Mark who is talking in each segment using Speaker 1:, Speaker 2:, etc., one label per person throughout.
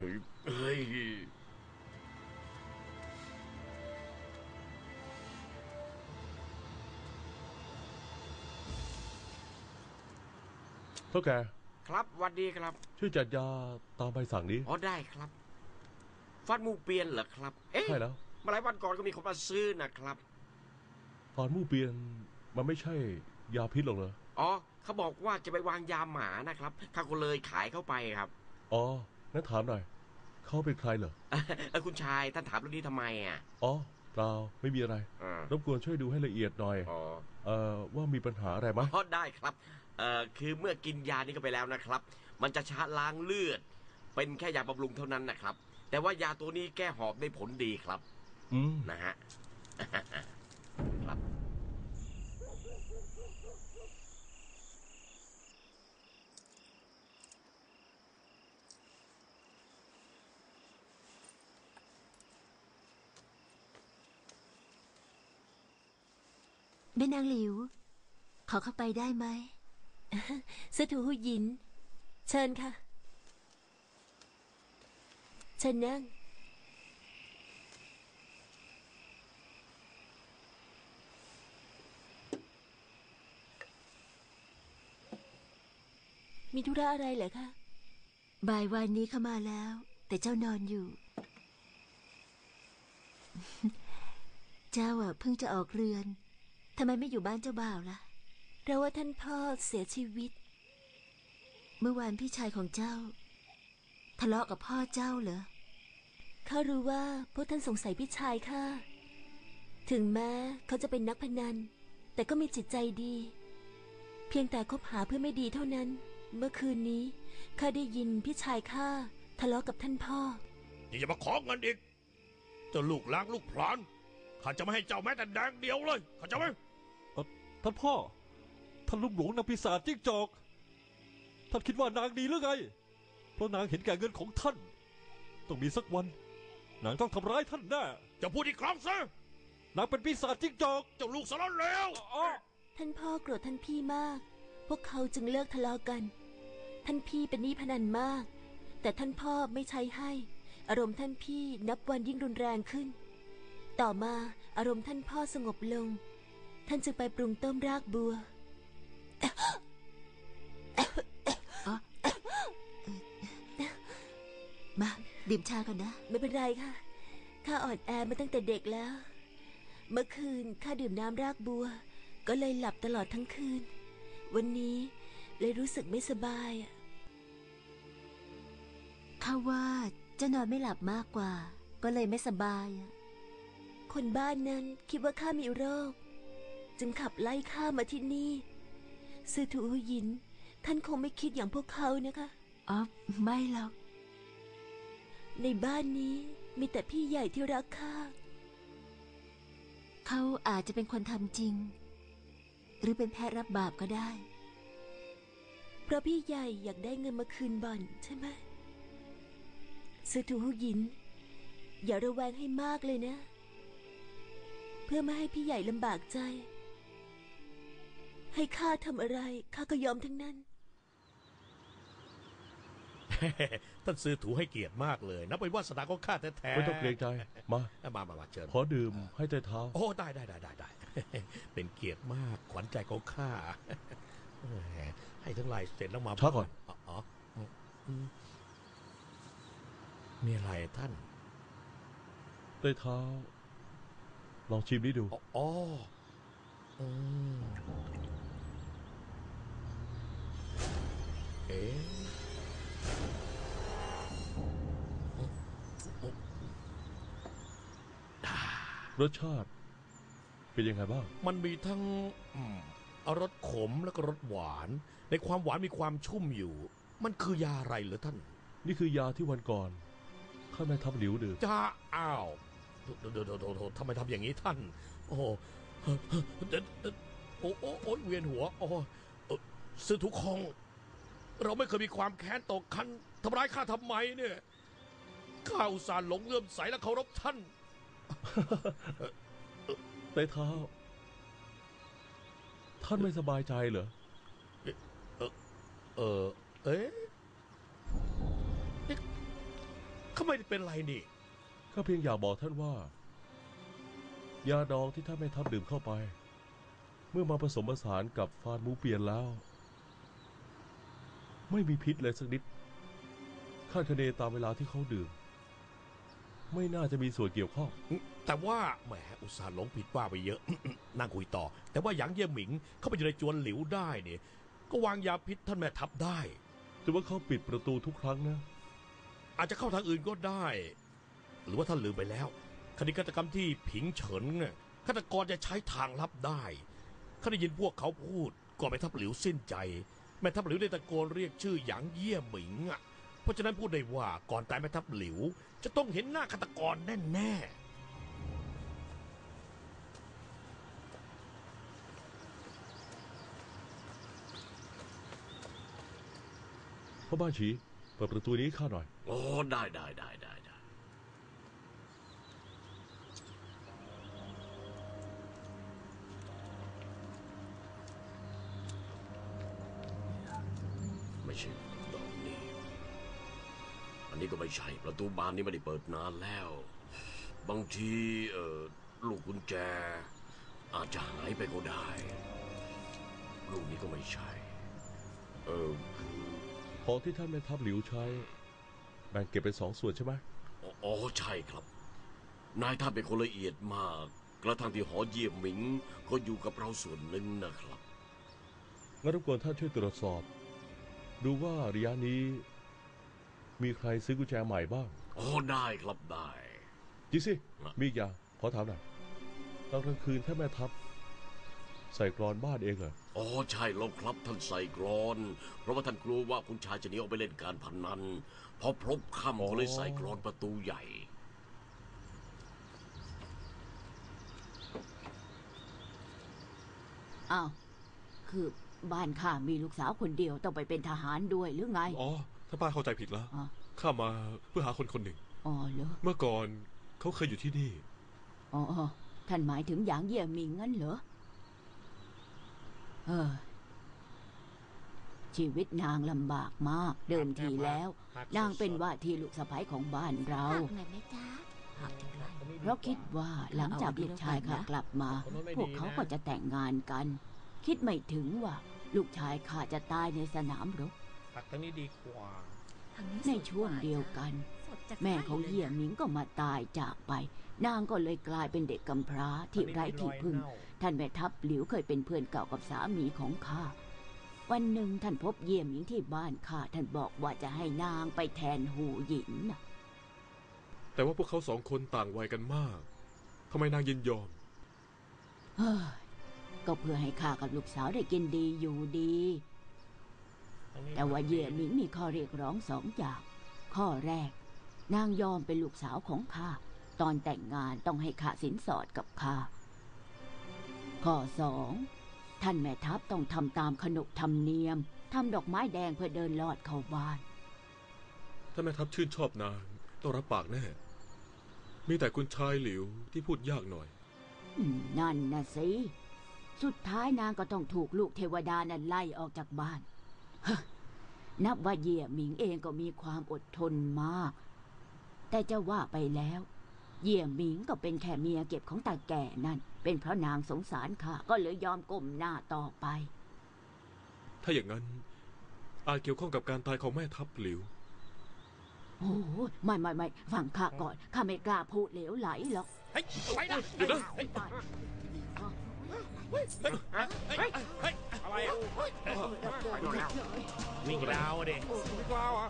Speaker 1: เฮ้ยเฮ้ย
Speaker 2: เท่าแก
Speaker 1: ครับหวัดดีครับ
Speaker 2: ช่วยจัดยาตามใบสั่งนี้
Speaker 1: อ๋อได้ครับ ฟันมูเปียนเหรอครับ เอ๊ะ
Speaker 2: ใช่แล้ว
Speaker 1: เมาหลายวันก่อนก็มีคนมาซื้อนะครับ
Speaker 2: ฟานมู่เปียนมันไม่ใช่ยาพิษหรอกเหรอ
Speaker 1: อ๋อเขาบอกว่าจะไปวางยาหมานะครับข้าก็เลยขายเข้าไปครับ
Speaker 2: อ๋อ งั้นถามหน่อยเขาเป็นใครเหรอ
Speaker 1: เออคุณชายท่านถามเรื่องนี้ทำไมอะ
Speaker 2: อ๋อเปล่าไม่มีอะไร
Speaker 1: อ่าร
Speaker 2: บกวนช่วยดูให้ละเอียดหน่อย
Speaker 1: อ๋อ
Speaker 2: เอ่อว่ามีปัญหาอะไรไหม
Speaker 1: อ๋อได้ครับเอ่อคือเมื่อกินยานี้ก็ไปแล้วนะครับ มันจะชะล้างเลือด เป็นแค่ยาบำรุงเท่านั้นนะครับ แต่ว่ายาตัวนี้แก้หอบได้ผลดีครับ
Speaker 2: อืม
Speaker 1: นะฮะ ครับ
Speaker 3: แม่นางหลิว ขอเข้าไปได้ไหม
Speaker 4: สถูหูหยิน เชิญค่ะ เชิญนั่ง มีธุระอะไรเหรอคะ
Speaker 3: บ่ายวันนี้เข้ามาแล้ว แต่เจ้านอนอยู่ เจ้าอะเพิ่งจะออกเรือน ทำไมไม่อยู่บ้านเจ้าบ่าวล่ะ
Speaker 4: เราว่าท่านพ่อเสียชีวิต
Speaker 3: เมื่อวานพี่ชายของเจ้า ทะเลาะกับพ่อเจ้าเหรอ
Speaker 4: ข้ารู้ว่าพวกท่านสงสัยพี่ชายข้าถึงแม้เขาจะเป็นนักพนัน แต่ก็มีจิตใจดี เพียงแต่คบหาเพื่อไม่ดีเท่านั้น เมื่อคืนนี้ข้าได้ยินพี่ชายข้าทะเลาะกับท่านพ่อ
Speaker 5: นี่อย่ามาขอเงินอีกเจ้าลูกล้างลูกพลานข้าจะไม่ให้เจ้าแม้แต่แดงเดียวเลยเข้าใจไหม
Speaker 6: ท่านพ่อ ท่านลุงหลวงนางปีศาจจิ้งจอก ท่านคิดว่านางดีหรือไง เพราะนางเห็นแก่เงินของท่าน ต้องมีสักวัน นางต้องทำร้ายท่านแน่
Speaker 5: เจะพูดอีกครั้งซะ
Speaker 6: นางเป็นปีศาจจิ้งจอก
Speaker 5: เจ้าลูกสารเลว
Speaker 6: อ้อ
Speaker 4: ท่านพ่อโกรธท่านพี่มาก พวกเขาจึงเลิกทะเลาะกัน ท่านพี่เป็นหนี้พนันมาก แต่ท่านพ่อไม่ใช้ให้ อารมณ์ท่านพี่นับวันยิ่งรุนแรงขึ้น ต่อมาอารมณ์ท่านพ่อสงบลง ท่านจึงไปปรุงต้มรากบัว
Speaker 3: มาดื่มชาก่อนนะ
Speaker 4: ไม่เป็นไรค่ะ ข้าอ่อนแอมาตั้งแต่เด็กแล้ว เมื่อคืนข้าดื่มน้ำรากบัว ก็เลยหลับตลอดทั้งคืน วันนี้เลยรู้สึกไม่สบายอะ
Speaker 3: ข้าว่าเจ้านอนไม่หลับมากกว่า ก็เลยไม่สบายอะ
Speaker 4: คนบ้านนั้นคิดว่าข้ามีโรค จึงขับไล่ข้ามาที่นี่ซื่อถูหูหยิน ท่านคงไม่คิดอย่างพวกเขานะคะ
Speaker 3: อ๋อไม่หรอก
Speaker 4: ในบ้านนี้มีแต่พี่ใหญ่ที่รักข้า
Speaker 3: เขาอาจจะเป็นคนทำจริง หรือเป็นแพะรับบาปก็ได้
Speaker 4: เพราะพี่ใหญ่อยากได้เงินมาคืนบ่อนใช่ไหมซื่อถูหูหยิน อย่าระแวงให้มากเลยนะ เพื่อไม่ให้พี่ใหญ่ลำบากใจ ให้ข้าทำอะไรข้าก็ยอมทั้งนั้น
Speaker 5: ท่านซื้อถูให้เกียรติมากเลยนับเป็นวาสนาของข้าแท้ๆ
Speaker 2: ไม่ต้องเกรงใจมา
Speaker 5: มามามาเชิญ
Speaker 2: ขอดื่มให้ใจเท้า
Speaker 5: โอ้ได้ได้ได้ได้ได้ เป็นเกียรติมากขวัญใจของข้าแหมให้ทั้งหลายเสร็จแล้วมา
Speaker 2: ช้าก่อน
Speaker 5: อ๋ออ๋ออืมมีอะไรท่าน
Speaker 2: ใจเท้า ลองชิมนี้ดู
Speaker 5: อ๋ออ๋ออืม เอ๊ะ
Speaker 2: รสชาติเป็นยังไงบ้าง
Speaker 5: มันมีทั้งอืมรสขมแล้วก็รสหวาน ในความหวานมีความชุ่มอยู่ มันคือยาอะไรเหรอท่าน
Speaker 2: นี่คือยาที่วันก่อน ข้าแม่ทัพหลิวดื่ม
Speaker 5: จ้าอ้าวโดโดโดโดโดทำไมทำอย่างนี้ท่าน โอ้โหเดี๋ยวเดี๋ยวโอ้โอ้โอ้ยเวียนหัวโอ้เอ่อซื้อทุกคอง เราไม่เคยมีความแค้นต่อกันทำร้ายข้าทำไมเนี่ย ข้าอุตส่าห์หลงเลื่อมใสและเคารพท่าน
Speaker 2: ใจเท้า ท่านไม่สบายใจเหรอ
Speaker 5: เออ เอ๊ะเขาไม่ได้เป็นไรนี่
Speaker 2: ข้าเพียงอยากบอกท่านว่า ยาดองที่ท่านแม่ทัพดื่มเข้าไป เมื่อมาผสมผสานกับฟานหมูเปลี่ยนแล้ว ไม่มีพิษเลยสักนิดคาดคะเนตามเวลาที่เขาดื่ม ไม่น่าจะมีส่วนเกี่ยวข้อง
Speaker 5: แต่ว่าแหมอุตส่าห์หลงผิดว่าไปเยอะ นั่งคุยต่อ แต่ว่าหยางเยี่ยหมิง เข้าไปอยู่ในจวนหลิวได้เนี่ยก็วางยาพิษท่านแม่ทัพได้
Speaker 2: แต่ว่าเขาปิดประตูทุกครั้งนะ
Speaker 5: อาจจะเข้าทางอื่นก็ได้ หรือว่าท่านลืมไปแล้ว คดีฆาตกรรมที่ผิงเฉินน่ะฆาตกรจะใช้ทางลับได้ข้าได้ยินพวกเขาพูดก่อนแม่ทัพหลิวสิ้นใจ แม่ทัพหลิวได้ตะโกนเรียกชื่อหยางเยี่ยหมิงอะ เพราะฉะนั้นพูดได้ว่าก่อนตายแม่ทัพหลิว จะต้องเห็นหน้าฆาตกรแน่ๆ
Speaker 2: พ่อบ้านฉีเปิดประตูนี้ให้ข้าหน่อย
Speaker 1: โอ้ได้ได้ได้ได้ได้ไม่ ใช่ดอกนี้ อันนี้ก็ไม่ใช่ ประตูบานนี้ไม่ได้เปิดนานแล้ว บางทีเออลูกกุญแจ อาจจะหายไปก็ได้ ลูกนี้ก็ไม่ใช่ เออคือ
Speaker 2: ของที่ท่านแม่ทัพหลิวใช้ แบ่งเก็บเป็นสองส่วนใช่ไหม
Speaker 1: อ๋ออ๋อใช่ครับ นายท่านเป็นคนละเอียดมาก กระทั่งที่หอเยี่ยมหมิงก็อยู่กับเราส่วนหนึ่งนะครับ
Speaker 2: งั้นรบกวนท่านช่วยตรวจสอบ ดูว่าระยะนี้ มีใครซื้อกุญแจใหม่บ้าง
Speaker 1: อ๋อได้ครับได้
Speaker 2: จริงสิ
Speaker 1: อะ
Speaker 2: มีอีกอย่างขอถามหน่อยตอนกลางคืนท่านแม่ทัพ ใส่กรอนบ้านเองเหรอ
Speaker 1: อ๋อใช่แล้วครับท่านใส่กรอน เพราะว่าท่านกลัวว่าคุณชายจะหนีออกไปเล่นการพนนันพอพบค่ำก็เลยใส่กรอนประตูใหญ่
Speaker 7: อ้าว คือ บ้านข้ามีลูกสาวคนเดียวต้องไปเป็นทหารด้วยหรือไง
Speaker 6: อ๋อ ถ้าป้าเข้าใจผิดแล้ว
Speaker 7: อ๋อ
Speaker 6: ข้ามาเพื่อหาคนคนหนึ่ง
Speaker 7: อ๋อเหรอ
Speaker 6: เมื่อก่อนเขาเคยอยู่ที่นี่
Speaker 7: อ๋ออ๋อท่านหมายถึงหยางเยี่ยมิงงั้นเหรอ เออ ชีวิตนางลำบากมากเดิมทีแล้ว นางเป็นว่าที่ลูกสะใภ้ของบ้านเรา
Speaker 3: หักหน่อยไหมจ๊ะหักเท่าไหร่
Speaker 7: เพราะคิดว่าหลังจากลูกชายข้ากลับมา พวกเขาก็จะแต่งงานกัน คิดไม่ถึงว่า ลูกชายข้าจะตายในสนามรบ
Speaker 5: ผักทั้งนี้ดีกว่า
Speaker 3: ทางนี้
Speaker 7: ในช่วงเดียวกัน
Speaker 3: สดจาก
Speaker 7: แม่ของ
Speaker 3: ไร่ล
Speaker 7: เยี่ยหมิงก็มาตายจากไป นางก็เลยกลายเป็นเด็กกำพร้าที่ไร้ที่พึ่ง ท่านแม่ทัพหลิวเคยเป็นเพื่อนเก่ากับสามีของข้าวันหนึ่งท่านพบเยี่ยหมิงที่บ้านข้าท่านบอกว่าจะให้นางไปแทนหูหยินน่ะ
Speaker 6: แต่ว่าพวกเขาสองคนต่างวัยกันมากทำไมนางยินยอม
Speaker 7: เฮ้ย ก็เพื่อให้ข้ากับลูกสาวได้กินดีอยู่ดี แต่ว่าเยี่ยหมิงมีข้อเรียกร้องสองอย่าง ข้อแรก นางยอมเป็นลูกสาวของข้า ตอนแต่งงานต้องให้ข้าสินสอดกับข้า ข้อสองท่านแม่ทัพต้องทำตามขนบธรรมเนียมทำดอกไม้แดงเพื่อเดินลอดเข้าบ้าน
Speaker 6: ถ้าแม่ทัพชื่นชอบนางต้องรับปากแน่ มีแต่คุณชายหลิวที่พูดยากหน่อย
Speaker 7: อืมนั่นนะสิ สุดท้ายนางก็ต้องถูกลูกเทวดานั้นไล่ออกจากบ้านฮะนับว่าเยี่ยหมิงเองก็มีความอดทนมาก แต่จะว่าไปแล้ว เยี่ยหมิงก็เป็นแค่เมียเก็บของตาแก่นั่น เป็นเพราะนางสงสารข้าก็เลยยอมก้มหน้าต่อไป
Speaker 6: ถ้าอย่างนั้น อาจเกี่ยวข้องกับการตายของแม่ทัพหลิว
Speaker 7: โอ้โหไม่ไม่ไม่ฟังข้าก่อนข้าไม่กล้าพูดเหลวไหลหรอก
Speaker 5: เฮ้ยไปนะ
Speaker 6: เดี๋ยวนะ
Speaker 5: เฮ้ยเฮ้ยเฮ้ยเฮ้ยอะไรอะวิ่งราวอะเด็กวิ่งราวอะ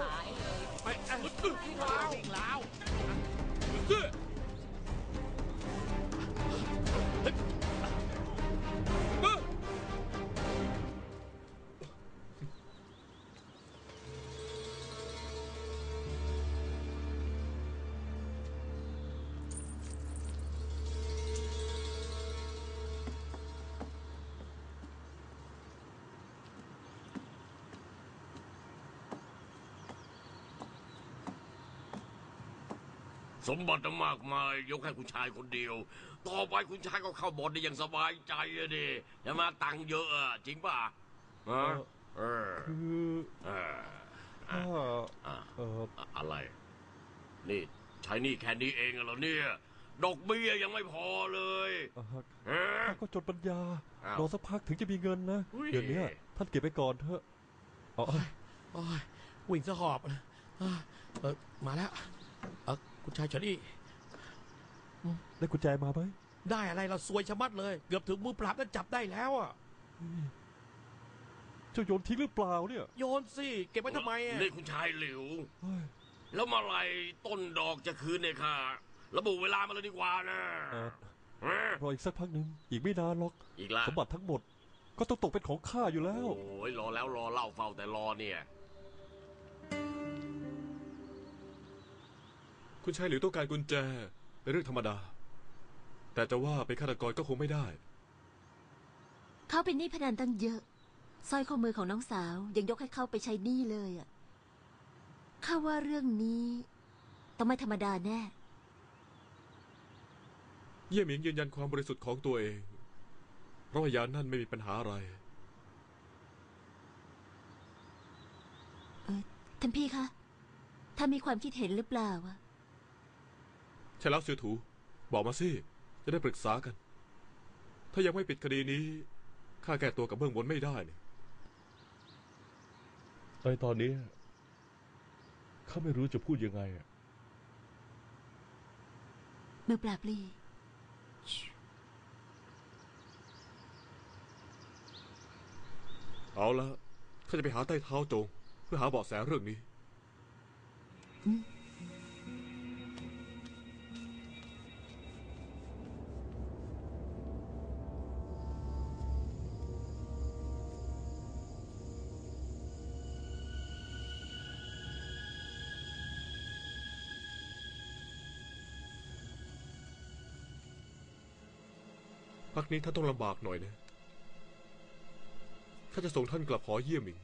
Speaker 7: อ
Speaker 1: สมบัติมากมายยกให้คุณชายคนเดียว ต่อไปคุณชายก็เข้าบ่อนได้อย่างสบายใจอะดิอย่ามาตังค์เยอะอะจริงป่ะฮะเออ
Speaker 6: คือ
Speaker 1: เออ
Speaker 6: ถ้า
Speaker 1: อะ
Speaker 6: เออ
Speaker 1: อะอะไร นี่ใช้หนี่แค่นี้เองเหรอเนี่ย ดอกเบี้ยยังไม่พอเลย
Speaker 6: เอ่อ
Speaker 1: ฮะ
Speaker 6: ข้าก็จดปัญญา
Speaker 1: อ้าว
Speaker 6: รอสักพักถึงจะมีเงินนะ
Speaker 1: อุ้ย
Speaker 6: เดี๋ยวนี้ท่านเก็บไปก่อนเถอะอ๋อ
Speaker 5: โอ้ยวิ่งสะหอบนะเออเออมาแล้วเออคุณ ชายเฉลี่
Speaker 6: ได้กุญแจมาไหม
Speaker 5: ได้อะไรเราซวยชะมัดเลย เกือบถึงมือปราบนั้นจับได้แล้วอะ
Speaker 6: เจ้าโยนทิ้งหรือเปล่าเนี่ย
Speaker 5: โยนสิเก็บไว้ทำไมอะ
Speaker 1: นี่คุณชายหลิว
Speaker 6: เฮ้ย
Speaker 1: แล้วเมื่อไหรต้นดอกจะคืนเนี่ยค่ะ ระบุเวลามาเลยดีกว่านะ
Speaker 6: เอ่อ
Speaker 1: ฮะ
Speaker 6: รออีกสักพักหนึ่งอีกไม่นานหรอก
Speaker 1: อีกละ
Speaker 6: สมบัติทั้งหมด ก็ต้องตกเป็นของข้าอยู่แล้ว
Speaker 1: โอ้ยรอแล้วรอเล่าเฝ้าแต่รอเนี่ย
Speaker 8: คุณชายหลิวต้องการกุญแจเป็นเรื่องธรรมดา แต่จะว่าเป็นฆาตกรก็คงไม่ได้
Speaker 3: เขาเป็นหนี้พนันตั้งเยอะสร้อยข้อมือของน้องสาวยังยกให้เขาไปใช้หนี้เลยอะข้าว่าเรื่องนี้ ต้องไม่ธรรมดาแน่
Speaker 8: เยี่ยหมิงยืนยันความบริสุทธิ์ของตัวเอง เพราะว่ายานั่นไม่มีปัญหาอะไร
Speaker 3: เออท่านพี่คะ ถ้านมีความคิดเห็นหรือเปล่าอะ
Speaker 8: ใช่แล้วเสือถู บอกมาสิ จะได้ปรึกษากัน ถ้ายังไม่ปิดคดีนี้ ข้าแก้ตัวกับเบื้องบนไม่ได้นี่
Speaker 2: ในตอนนี้ข้าไม่รู้จะพูดยังไงอะ
Speaker 3: มือปราบลี
Speaker 8: เอาละข้าจะไปหาใต้เท้าโจง เพื่อหาเบาะแสเรื่องนี้ พักนี้ท่านต้องลำบากหน่อยนะข้าจะส่งท่านกลับหอเยี่ยมอีก